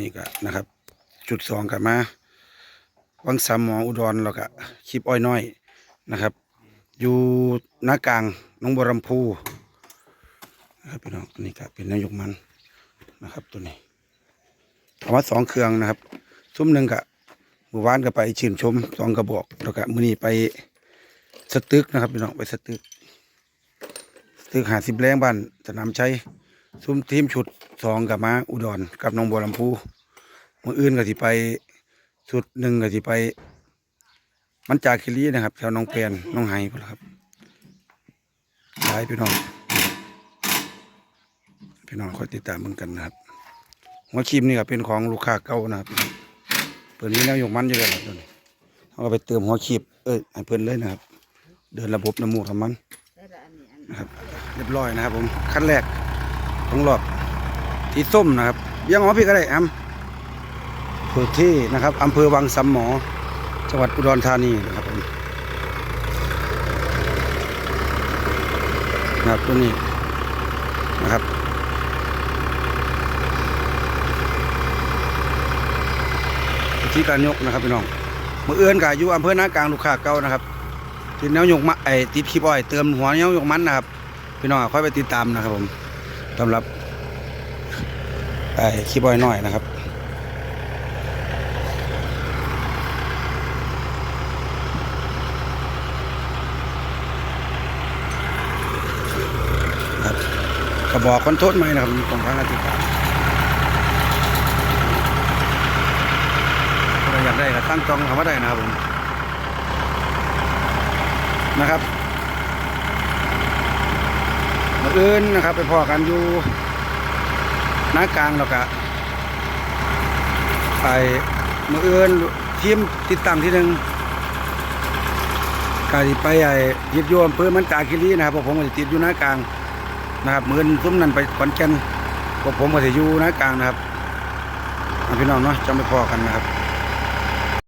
นี่ก็นะครับ จุดสองกับมาวังสามหมออุดรแล้วก็คลิปอ้อยน้อยนะครับ อยู่หน้ากลางน้องบัวลำพูนะครับพี่น้องนี่ก็เป็นนายกมันนะครับตัวนี้เอามาสองเครื่องนะครับ ซุ้มหนึ่งกะหมู่บ้านก็ไปชื่นชมสองกระบอกแล้วก็มือนี้ไปสตึกนะครับพี่น้องไปสตึกสตึกหาสิบแรงบ้านสนามชัย ซุ้มทีมชุดสองกับมาอุดรกับน้องบัวลำพูมืออื่นก็สิไปชุดหนึ่งก็สิไป มันจากคิรีนะครับแถวน้องเปียนน้องไห้พุ่นล่ะครับหลายพี่น้องพี่น้องคอยติดตามเหมือนกันนะครับหัวครีมนี่ก็เป็นของลูกค้าเก่านะครับเปิดนี้แล้วยกมันอยู่แล้วครับตัวนี้เขาก็ไปเติมหัวครีมเอ้ยให้เพิ่อนเลยนะครับ เดินระบบน้ำมูกน้ำมันได้ละอันนี้อันนะครับเรียบร้อยนะครับผมขั้นแรก ของรอบที่ส้มนะครับ ยังอ๋อพี่ก็ได้อำพื้นที่นะครับอำเภอวังสำหมอ จังหวัดอุดรธานีนะครับผมนะครับตัวนี้นะครับวิธีการยกนะครับพี่น้องมือเอื้อนกาอยู่อำเภอหน้ากลางลูกค้าเก่านะครับติดแนวยกมะไอติดขี้อ้อยเติมหัวแนวยกมันนะครับพี่น้องค่อยไปติดตามนะครับผม สำหรับไอขี้อ้อยน้อยนะครับครับกระบอกคอนโทษไหมนะครับมีของทางอาติดตามถ้าอยากได้ก็ตั้งจองคำว่าได้นะครับผมนะครับ มื่ออื่นนะครับ ไปพอกันอยู่หน้ากลางแล้วก็ไปมื่ออื่นทีมติดตั้งที่หนึ่งกาสิไปไอ้ยิบโยมเพื่อมันกาคิรีนะครับพราะผมก็จะติดอยู่หน้ากลางนะครับมือนซุ้มนั่นไปขอนแก่นพวกผมก็จะอยู่หน้ากลางนะครับเอาพี่น้องเนาะจำไปพอกันนะครับ